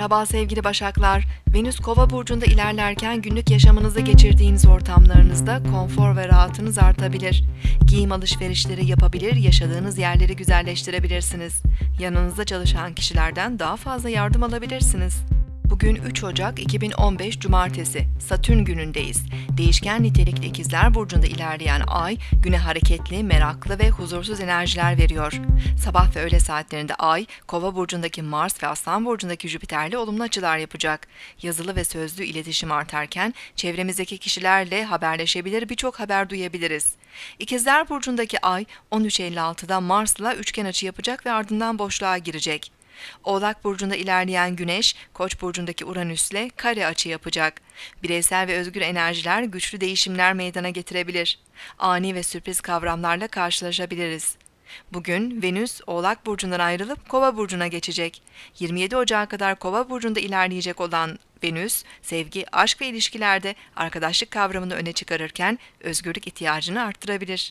Merhaba sevgili Başaklar. Venüs Kova burcunda ilerlerken günlük yaşamınızda geçirdiğiniz ortamlarınızda konfor ve rahatınız artabilir. Giyim alışverişleri yapabilir, yaşadığınız yerleri güzelleştirebilirsiniz. Yanınızda çalışan kişilerden daha fazla yardım alabilirsiniz. Bugün 3 Ocak 2015 Cumartesi, Satürn günündeyiz. Değişken nitelikli ikizler burcunda ilerleyen ay, güne hareketli, meraklı ve huzursuz enerjiler veriyor. Sabah ve öğle saatlerinde ay, kova burcundaki Mars ve aslan burcundaki Jüpiter'le olumlu açılar yapacak. Yazılı ve sözlü iletişim artarken, çevremizdeki kişilerle haberleşebilir, birçok haber duyabiliriz. İkizler burcundaki ay, 13.56'da Mars'la üçgen açı yapacak ve ardından boşluğa girecek. Oğlak burcunda ilerleyen Güneş, Koç burcundaki Uranüs'le kare açı yapacak. Bireysel ve özgür enerjiler güçlü değişimler meydana getirebilir. Ani ve sürpriz kavramlarla karşılaşabiliriz. Bugün Venüs Oğlak burcundan ayrılıp Kova burcuna geçecek. 27 Ocağı kadar Kova burcunda ilerleyecek olan Venüs, sevgi, aşk ve ilişkilerde arkadaşlık kavramını öne çıkarırken özgürlük ihtiyacını arttırabilir.